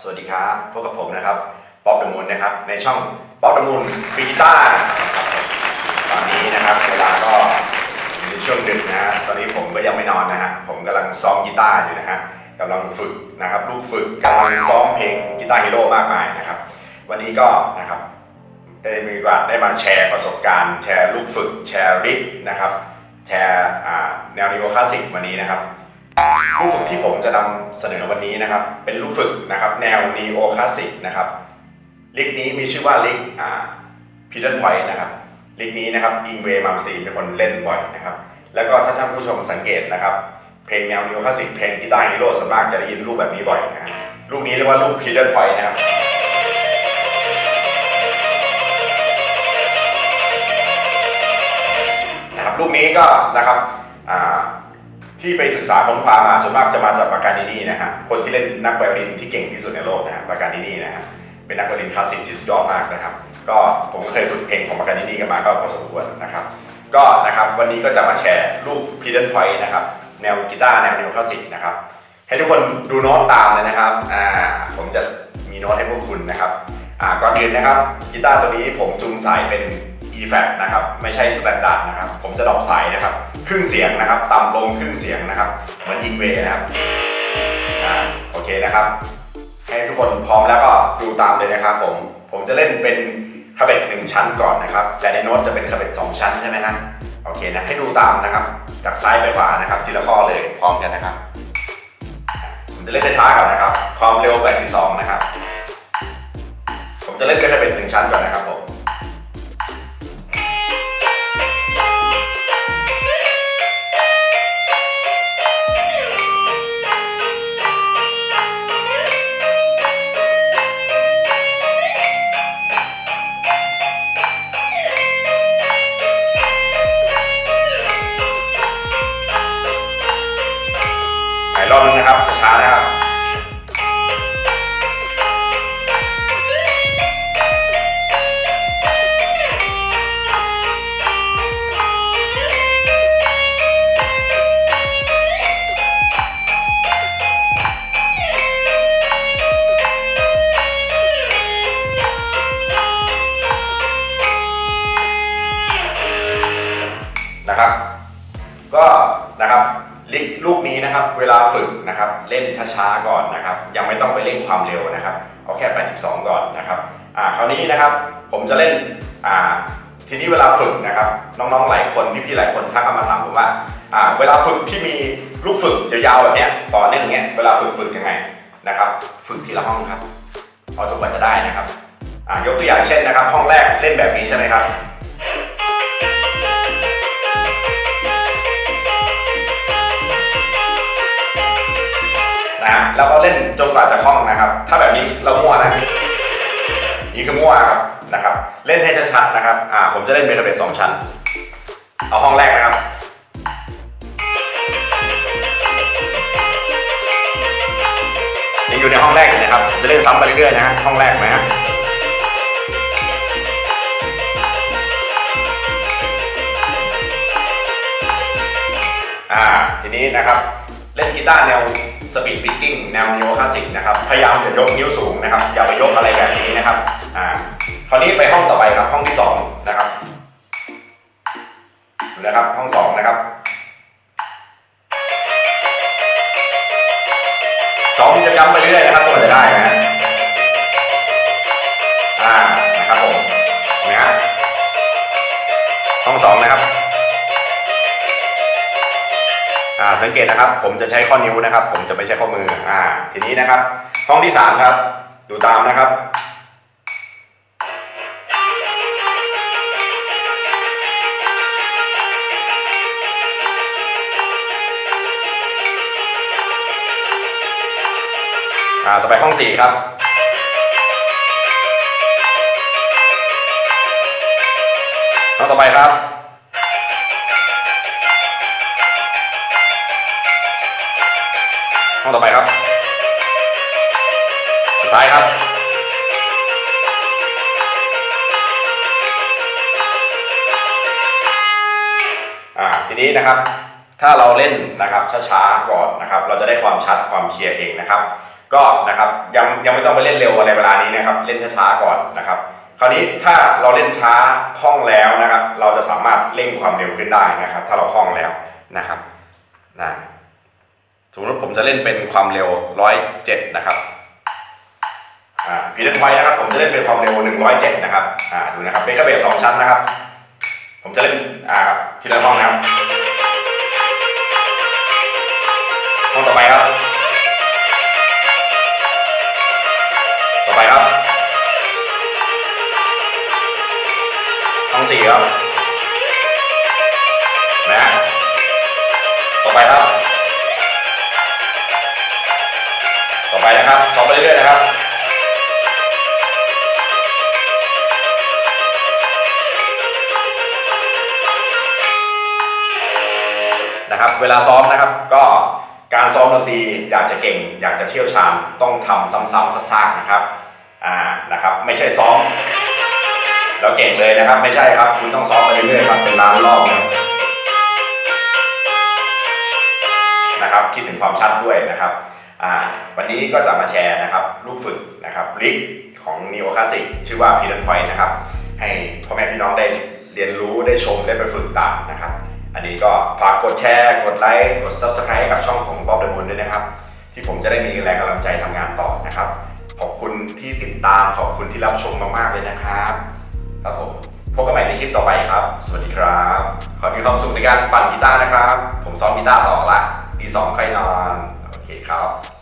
สวัสดีครับพบกับผมนะครับป๊อปเดอะมูนนะครับในช่องป๊อปเดอะมูนสปีต้าตอนนี้นะครับเวลาก็อยู่ในช่วงดึกนะฮะตอนนี้ผมก็ยังไม่นอนนะฮะผมกำลังซ้อมกีตาร์อยู่นะฮะกำลังฝึกนะครับลูกฝึกกำลังซ้อมเพลงกีตาร์ฮีโร่มากมายนะครับ วันนี้ก็นะครับได้มีโอกาสได้มาแชร์ประสบการณ์ แชร์ลูกฝึกแชร์ริกนะครับแชร์แนวนิโอคลาสสิกวันนี้นะครับ ลูกฝึกที่ผมจะนำเสนอวันนี้นะครับ เป็นลูกฝึกนะครับ แนวนีโอคลาสสิกนะครับลิกนี้มีชื่อว่าลิกอ่าพีเดนพอยต์นะครับลิกนี้นะครับอิงเวย์มัมสตีนเป็นคนเล่นบ่อยนะครับ แล้วก็ถ้าท่านผู้ชมสังเกตนะครับ เพลงแนวนีโอคลาสสิกเพลงกีตาร์ฮีโร่ส่วนมากจะได้ยินลูกแบบนี้บ่อยนะฮะลูกนี้เรียกว่าลูกพีเดนพอยต์นะครับนะครับลูกนี้ก็นะครับอ่า ที่ไปศึกษาค้นคว้ามาส่วนมากจะมาจากปากานินี่นะฮะคนที่เล่นนักไวโอลินที่เก่งที่สุดในโลกนะฮะปากานินี่นะฮะเป็นนักไวโอลินคลาสสิกที่สุดยอดมากนะครับ ก็ผมก็เคยฝึกเพลงของปากานินี่กันมาก็พอสมควรนะครับ ก็นะครับวันนี้ก็จะมาแชร์รูปพีเดนพอยต์นะครับแนวกีตาร์แนวนิวคลาสสิกนะครับให้ทุกคนดูโน้ตตามเลยนะครับอ่าผมจะมีโน้ตให้พวกคุณนะครับอ่าก่อนอื่นนะครับกีตาร์ตัวนี้ผมจูงสายเป็น e f a c นะครับไม่ใช่ standard นะครับผมจะดรอปสายนะครับ ครึ่งเสียงนะครับ ต่ำลงครึ่งเสียงนะครับเหมือนยิงเวย์นะครับอ่าโอเคนะครับ ให้ทุกคนพร้อมแล้วก็ดูตามเลยนะครับผม ผมจะเล่นเป็นคาเบตหนึ่งชั้นก่อนนะครับ แต่ในโน้ตจะเป็นคาเบตสองชั้นใช่ไหมครับโอเคนะให้ดูตามนะครับ จากซ้ายไปขวานะครับ ทีละข้อเลยพร้อมกันนะครับ ผมจะเล่นช้าๆก่อนนะครับ ความเร็ว 82 นะครับ ผมจะเล่นเป็นคาเบตหนึ่งชั้นก่อนนะครับ รอบนึงนะครับจะช้านะครับนะครับ ก็นะครับ ลิกลูกนี้นะครับ เวลาฝึกนะครับ เล่นช้าๆก่อนนะครับ ยังไม่ต้องไปเร่งความเร็วนะครับ เอาแค่ 82 ก่อนนะครับอ่าคราวนี้นะครับ ผมจะเล่นอ่าทีนี้เวลาฝึกนะครับ น้องๆหลายคนพี่ๆหลายคนทักเข้ามาถามผมว่าอ่า เวลาฝึกที่มีลูกฝึกยาวๆแบบเนี้ยต่อเนื่องเงี้ยเวลาฝึกฝึกยังไงนะครับ ฝึกทีละห้องครับพอจนกว่าจะได้นะครับอ่ายกตัวอย่างเช่นนะครับ ห้องแรกเล่นแบบนี้ใช่ไหมครับ แล้วก็เล่นจนกว่าจะคล่องนะครับ ถ้าแบบนี้เรามั่วนะนี่คือมั่วครับนะครับ เล่นให้ชัดๆนะครับอ่าผมจะเล่นเมทาเบสสองชั้น เอาห้องแรกนะครับยังอยู่ในห้องแรกอยู่นะครับผมจะเล่นซ้ำไปเรื่อยๆนะฮะห้องแรกไหมฮะอ่าทีนี้นะครับเล่นกีตาร์แนว สปีดพิกกิ้งแนวนิโอคลาสสิกนะครับ พยายามอย่ายกนิ้วสูงนะครับ อย่าไปยกอะไรแบบนี้นะครับ อ่า คราวนี้ไปห้องต่อไปครับ ห้องที่สองนะครับนะครับ ห้องสองนะครับสองจะย้ำไปเรื่อยนะครับกว่าจะได้นะฮะอ่า นะครับผมเห็นไหมฮะห้องสองนะครับ สังเกตนะครับ ผมจะใช้ข้อนิ้วนะครับ ผมจะไม่ใช้ข้อมืออ่าทีนี้นะครับ ห้องที่สามครับ ดูตามนะครับอ่าต่อไปห้องสี่ครับห้องต่อไปครับ ห้องต่อไปครับ สุดท้ายครับ อ่า ทีนี้นะครับ ถ้าเราเล่นนะครับช้าๆก่อนนะครับ เราจะได้ความชัดความเคลียร์เองนะครับ ก็นะครับยังยังไม่ต้องไปเล่นเร็วอะไรเวลานี้นะครับ เล่นช้าๆก่อนนะครับคราวนี้ถ้าเราเล่นช้าคล่องแล้วนะครับ เราจะสามารถเร่งความเร็วขึ้นได้นะครับ ถ้าเราคล่องแล้วนะครับนะ สมมติผมจะเล่นเป็นความเร็ว107นะครับอ่าพีเดนไวนะครับผมจะเล่นเป็นความเร็ว107นะครับอ่าดูนะครับเบเกร์เบสสองชั้นนะครับ ผมจะเล่นอ่าทีละห้องนะครับห้องต่อไปครับ ต่อไปครับห้องสี่ครับ ไปนะครับซ้อมไปเรื่อยๆนะครับนะครับ เวลาซ้อมนะครับก็การซ้อมดนตรีอยากจะเก่ง อยากจะเชี่ยวชาญต้องทำซ้ำๆซากๆนะครับอ่านะครับ ไม่ใช่ซ้อมแล้วเก่งเลยนะครับ ไม่ใช่ครับ คุณต้องซ้อมไปเรื่อยๆครับเป็นล้านรอบนะครับนะครับคิดถึงความชัดด้วยนะครับ อ่าวันนี้ก็จะมาแชร์นะครับลูกฝึกนะครับลิกของ Neo Classic ชื่อว่า p i d o n Point นะครับ ให้พ่อแม่พี่น้องได้เรียนรู้ได้ชมได้ไปฝึกตามนะครับ อันนี้ก็ฝากกดแชร์กดไลค์กด Subscribe ให้กับช่องของ Bob the Moon ด้วยนะครับ ที่ผมจะได้มีแรงกำลังใจทำงานต่อนะครับ ขอบคุณที่ติดตามขอบคุณที่รับชมมากๆเลยนะครับครับผมพบกันใหม่ในคลิปต่อไปครับ สวัสดีครับ ขอมีความสุขในการปั่นกีตาร์นะครับ ผมซ้อมกีตาร์ต่อละตีสองค่นอน โอเคครับ